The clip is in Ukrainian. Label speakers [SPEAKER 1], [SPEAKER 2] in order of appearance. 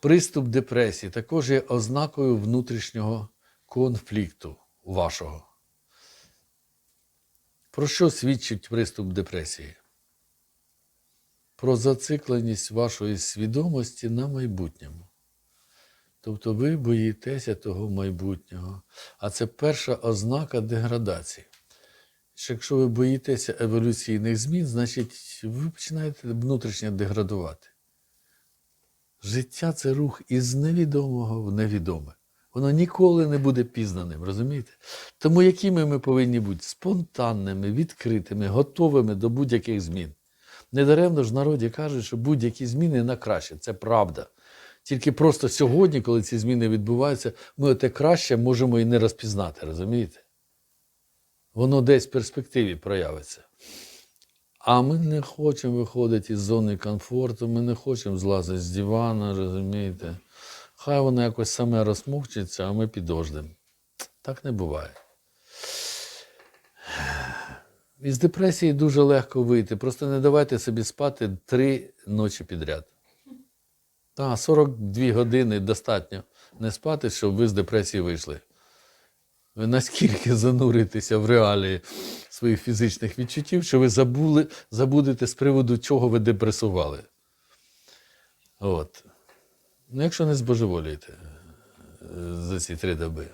[SPEAKER 1] Приступ депресії також є ознакою внутрішнього конфлікту вашого. Про що свідчить приступ депресії? Про зацикленість вашої свідомості на майбутньому. Тобто ви боїтеся того майбутнього. А це перша ознака деградації. Що Якщо ви боїтеся еволюційних змін, значить ви починаєте внутрішньо деградувати. Життя це рух із невідомого в невідоме. Воно ніколи не буде пізнаним, розумієте? Тому якими ми повинні бути? Спонтанними, відкритими, готовими до будь-яких змін. Недаремно ж народі кажуть, що будь-які зміни на краще. Це правда. Тільки просто сьогодні, коли ці зміни відбуваються, ми те краще можемо і не розпізнати, розумієте? Воно десь в перспективі проявиться. А ми не хочемо виходити із зони комфорту, ми не хочемо злазити з дивана, розумієте? Хай воно якось саме розмовчиться, а ми підождемо. Так не буває. Із депресії дуже легко вийти. Просто не давайте собі спати три ночі підряд. Так, 42 години достатньо не спати, щоб ви з депресії вийшли. Ви наскільки зануритеся в реалії своїх фізичних відчуттів, що ви забули, забудете з приводу чого ви депресували. От. Ну, якщо не збожеволієте е, за ці три доби.